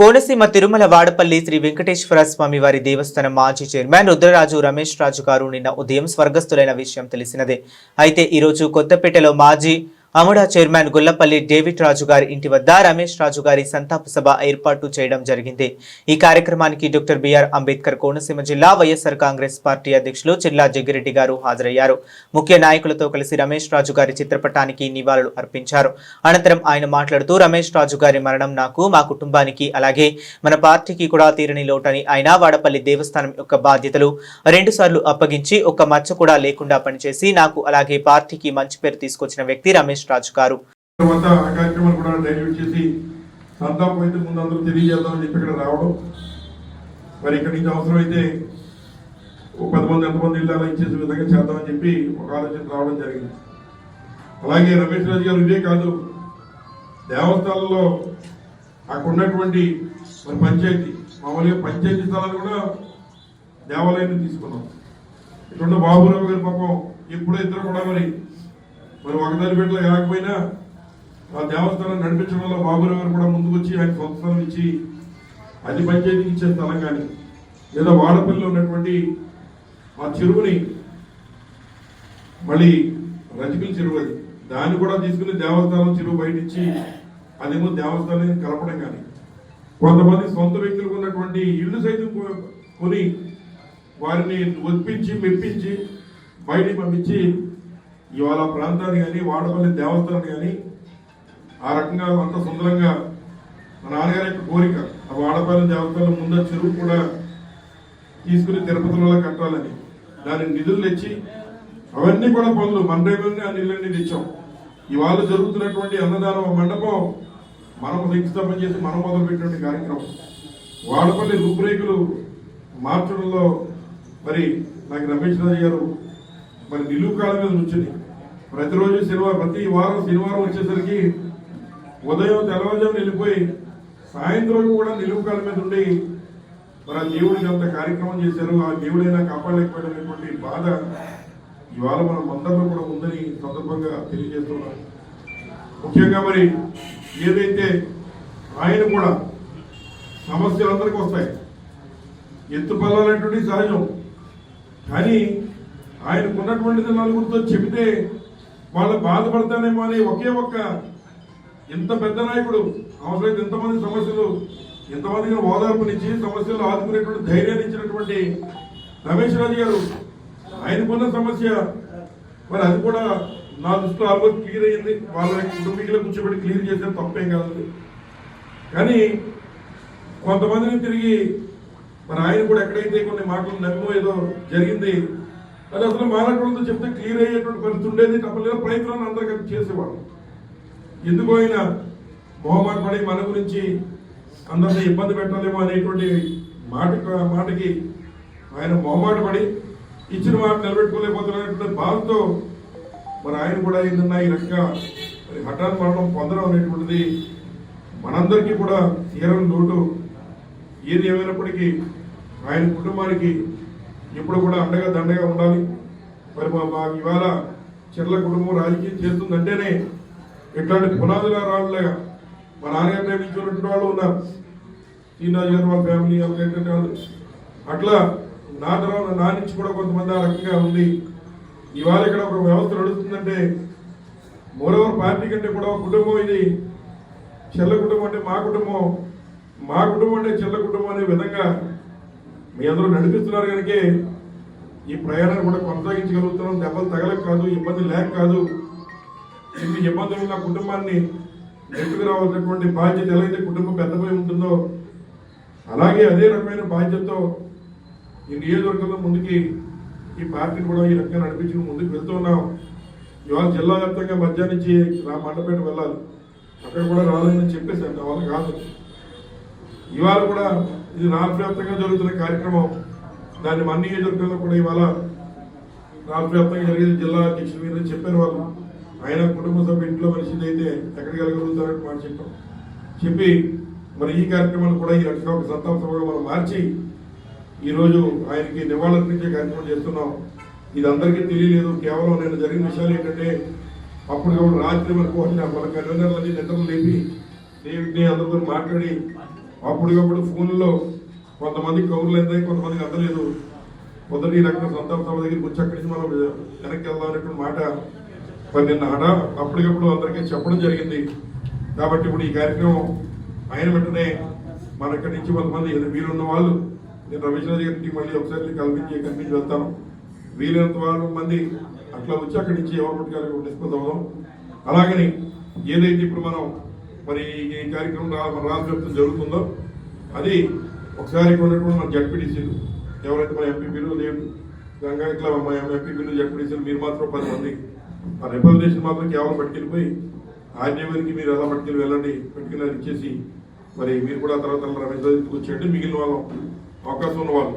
కోనసీమ తిరుమల వాడపల్లి శ్రీ వెంకటేశ్వర స్వామి వారి దేవస్థానం మాజీ చైర్మన్ రుద్రరాజు రమేష్ రాజు గారు నిన్న ఉదయం స్వర్గస్థులైన విషయం తెలిసినదే. అయితే ఈరోజు కొత్తపేటలో మాజీ అముడా చైర్మన్ గుల్లపల్లి డేవిడ్ రాజు గారి ఇంటి వద్ద రమేష్ రాజు గారి సంతాప సభ ఏర్పాటు చేయడం జరిగింది. ఈ కార్యక్రమానికి డాక్టర్ బిఆర్ అంబేద్కర్ కోనసీమ జిల్లా వైఎస్ఆర్ కాంగ్రెస్ పార్టీ అధ్యక్షులు చిల్లా జగ్గిరెడ్డి గారు హాజరయ్యారు. ముఖ్య నాయకులతో కలిసి రమేష్ రాజు గారి చిత్రపటానికి నివాళులు అర్పించారు. అనంతరం ఆయన మాట్లాడుతూ రమేష్ రాజు గారి మరణం నాకు మా కుటుంబానికి అలాగే మన పార్టీకి కూడా తీరని లోటని ఆయన వాడపల్లి దేవస్థానం యొక్క బాధ్యతలు రెండుసార్లు అప్పగించి ఒక్క మచ్చ కూడా లేకుండా పనిచేసి నాకు అలాగే పార్టీకి మంచి పేరు తీసుకొచ్చిన వ్యక్తి రమేష్ రాజు గారు. ఆ కూడా డైల్యూట్ చేసి సంతాపం అయితే ముందు అందరూ తెలియజేద్దామని చెప్పి ఇక్కడ రావడం. మరి ఇక్కడి నుంచి అవసరమైతే ఒక పది మంది ఎంతమంది ఇల్లు ఇచ్చేసే విధంగా చేద్దామని చెప్పి ఒక ఆలోచన రావడం జరిగింది. అలాగే రమేష్ రాజు గారు ఇదే కాదు దేవస్థానంలో అక్కడ ఉన్నటువంటి మరి పంచాయతీ మామూలుగా పంచాయతీ స్థలాలు కూడా దేవాలయాన్ని తీసుకున్నాం. ఇటువంటి బాబురావు గారి పాపం ఎప్పుడో ఇద్దరు కూడా మరి మరి ఒకదాని బిడ్డలు కాకపోయినా ఆ దేవస్థానం నడిపించడంలో బాబురావు గారు కూడా ముందుకు వచ్చి ఆయన సొంత స్థలం ఇచ్చి అది పంచాయతీకి ఇచ్చే స్థలం కానీ లేదా వాడపల్లిలో ఉన్నటువంటి ఆ చెరువుని మళ్ళీ రజకుల చెరువు అది. దాన్ని కూడా తీసుకుని దేవస్థానం చెరువు బయట ఇచ్చి అదేమో దేవస్థానం కలపడం కానీ. కొంతమంది సొంత వ్యక్తులకు ఉన్నటువంటి ఇల్లు సైతం కొని వారిని ఒప్పించి మెప్పించి బయటికి పంపించి ఇవాళ ప్రాంతాన్ని కానీ వాడపల్లి దేవస్థానం కానీ ఆ రకంగా అంత సుందరంగా మా నాన్నగారి యొక్క కోరిక ఆ వాడపల్లి దేవస్థానం ముందు చెరువు కూడా తీసుకుని తిరుపతిలో కట్టాలని. దానికి నిధులు తెచ్చి అవన్నీ కూడా పనులు మన రేపటి ఆ నీళ్ళన్నీ తెచ్చాం. ఇవాళ జరుగుతున్నటువంటి అన్నదానం మండపం మనం శంకుస్థాపన చేసి మనం మొదలుపెట్టినటువంటి కార్యక్రమం. వాడపల్లి రూపురేఖలు మార్చడంలో మరి నాకు రమేష్ రాజు గారు మరి నిలువు కాలం మీద నుంచింది ప్రతిరోజు శనివారం ప్రతి వారం శనివారం వచ్చేసరికి ఉదయం తెల్లవారుజాము వెళ్ళిపోయి సాయంత్రం కూడా నిలువు కాలం మీద ఉండి మరి ఆ దేవుడికి అంత కార్యక్రమం చేశారు. ఆ దేవుడైనా కాపాడలేకపోయినటువంటి బాధ ఇవాళ మన మందరిలో కూడా ఉందని సందర్భంగా తెలియజేస్తున్నాం ముఖ్యంగా మరి ఏదైతే ఆయన కూడా సమస్యలు అందరికీ వస్తాయి. ఎత్తు పల్లాలనేటువంటి సహజం. కానీ ఆయనకు ఉన్నటువంటిది నలుగురితో చెబితే వాళ్ళు బాధపడతానేమో అని ఒకే ఒక్క ఇంత పెద్ద నాయకుడు అవసరమైతే ఎంతమంది సమస్యలు ఎంతమందికి ఓదార్పునిచ్చి సమస్యలు ఆదుకునేటువంటి ధైర్యాన్ని ఇచ్చినటువంటి రమేష్ రాజు గారు ఆయనకున్న సమస్య మరి అది కూడా నా దృష్టిలో ఆల్మోస్ట్ క్లియర్ అయ్యింది. వాళ్ళ కుటుంబీకులు కూర్చోబెట్టి క్లియర్ చేసే తప్పేం కాదు. కానీ కొంతమందిని తిరిగి మరి ఆయన కూడా ఎక్కడైతే కొన్ని మాటలు నమ్మో ఏదో జరిగింది అది అసలు మానవులతో చెప్తే క్లియర్ అయ్యేటువంటి పరిస్థితి ఉండేది తప్పలేదు. ప్రయత్నాన్ని అందరు కలిసి చేసేవాడు ఎందుకు ఆయన మొహమాట పడి మన గురించి అందరినీ ఇబ్బంది పెట్టాలేమో అనేటువంటి మాట మాటకి ఆయన మొహమాట పడి ఇచ్చిన మాట నిలబెట్టుకోలేకపోతున్నటువంటి బాధతో మరి ఆయన కూడా ఏంటన్నా ఈ రకంగా మరి హఠాత్ మరణం పొందడం అనేటువంటిది మనందరికీ కూడా తీరని లోటు. ఏది ఏమైనప్పటికీ ఆయన కుటుంబానికి ఎప్పుడు కూడా అండగా దండగా ఉండాలి. మరి మా మా ఇవాళ చెర్ల కుటుంబం రాజకీయం చేస్తుందంటేనే ఇట్లాంటి పునాదుల రాళ్ళగా మా నాన్నగారు ప్రేమించుకున్నటువంటి వాళ్ళు ఉన్నారు. శ్రీనాథ్ గారు వాళ్ళ ఫ్యామిలీ ఏంటంటే వాళ్ళు అట్లా నా తర్వాత నా నుంచి కూడా కొంతమంది ఆ రకంగా ఉంది. ఇవాళ ఇక్కడ ఒక వ్యవస్థ నడుస్తుందంటే మోరవర్ పార్టీ కంటే కూడా ఒక కుటుంబం ఇది. చెల్ల కుటుంబం అంటే మా కుటుంబం. మా కుటుంబం అంటే చెల్ల కుటుంబం అనే విధంగా మీ అందరూ నడిపిస్తున్నారు కనుక ఈ ప్రయాణాన్ని కూడా కొనసాగించగలుగుతున్నాం. దెబ్బలు తగలక కాదు ఇబ్బంది లేక కాదు. ఇన్ని ఇబ్బందులు నా కుటుంబాన్ని నెట్టుకు రావాల్సినటువంటి బాధ్యత ఎలా అయితే కుటుంబం పెద్దపై ఉంటుందో అలాగే అదే రకమైన బాధ్యతతో ఈ నియోజకవర్గంలో ముందుకి ఈ పార్టీని కూడా ఈ రకంగా నడిపించుకుని ముందుకు వెళ్తున్నాం ఇవాళ జిల్లా వ్యాప్తంగా మధ్యాహ్నం నుంచి రా మండపేట వెళ్ళాలి. అక్కడ కూడా రాలేదని చెప్పేసి అంత వాళ్ళు కాదు ఇవాళ కూడా ఇది రాష్ట్ర వ్యాప్తంగా జరుగుతున్న కార్యక్రమం. దాన్ని అన్ని నియోజకవర్గంలో కూడా ఇవాళ రాష్ట్ర వ్యాప్తంగా జరిగేది జిల్లా అధ్యక్షుల మీద చెప్పారు వాళ్ళు. ఆయన కుటుంబ సభ్యులు ఇంట్లో మనిషిది అయితే ఎక్కడికి వెళ్ళగలుగుతారని మనం చెప్పాం చెప్పి మరి ఈ కార్యక్రమాన్ని కూడా ఈ రకంగా ఒక సంతాప సభగా మనం మార్చి ఈరోజు ఆయనకి నివాళులర్పించే కార్యక్రమం చేస్తున్నాం. ఇది అందరికీ తెలియలేదు. కేవలం నేను జరిగిన విషయాలు ఏంటంటే అప్పుడు రాత్రి వరకు వచ్చిన మన కన్వీనర్లన్నీ నిద్రలు లేపి దేవుడిని అందరితో మాట్లాడి అప్పటికప్పుడు ఫోన్లో కొంతమంది కౌరులు అయితే కొంతమందికి అందలేదు. మొదటి ఈ రకంగా సంతాప సభ దగ్గరికి వచ్చి అక్కడి నుంచి మనం వెనక్కి వెళ్దాం మాట మరి నిన్న ఆడ అప్పటికప్పుడు అందరికీ చెప్పడం జరిగింది. కాబట్టి ఇప్పుడు ఈ కార్యక్రమం ఆయన వెంటనే మన ఇక్కడి నుంచి కొంతమంది వీరున్న వాళ్ళు నేను రవిచంద్ర గారికి మళ్ళీ ఒకసారి కల్పించి కనిపించి వెళ్తాను. వీలైనంత వాళ్ళు మంది అట్లా వచ్చి అక్కడి నుంచి ఎవరు పుట్టుకారు డిస్కస్ అవుదాం అలాగని ఏదైతే ఇప్పుడు మనం మరి ఈ కార్యక్రమం రా- మన రాష్ట్ర జరుగుతుందో అది ఒకసారి ఉన్నటువంటి మన జడ్పీటీసీలు ఎవరైతే మన ఎంపీపీలు లేదు గంగా ఇట్లా మా ఎంపీపీలు జడ్పీటీసీలు మీరు మాత్రం పది మంది. ఆ రిప్రజెంటేషన్ మాత్రం కేవలం పట్టుకెళ్ళిపోయి ఆర్డీఓకి మీరు ఎలా పట్టుకెళ్ళి వెళ్ళండి పట్టుకెళ్ళి అది ఇచ్చేసి మరి మీరు కూడా తర్వాత రమేష్ వచ్చేయండి మిగిలిన వాళ్ళం అవకాశం ఉన్న వాళ్ళు.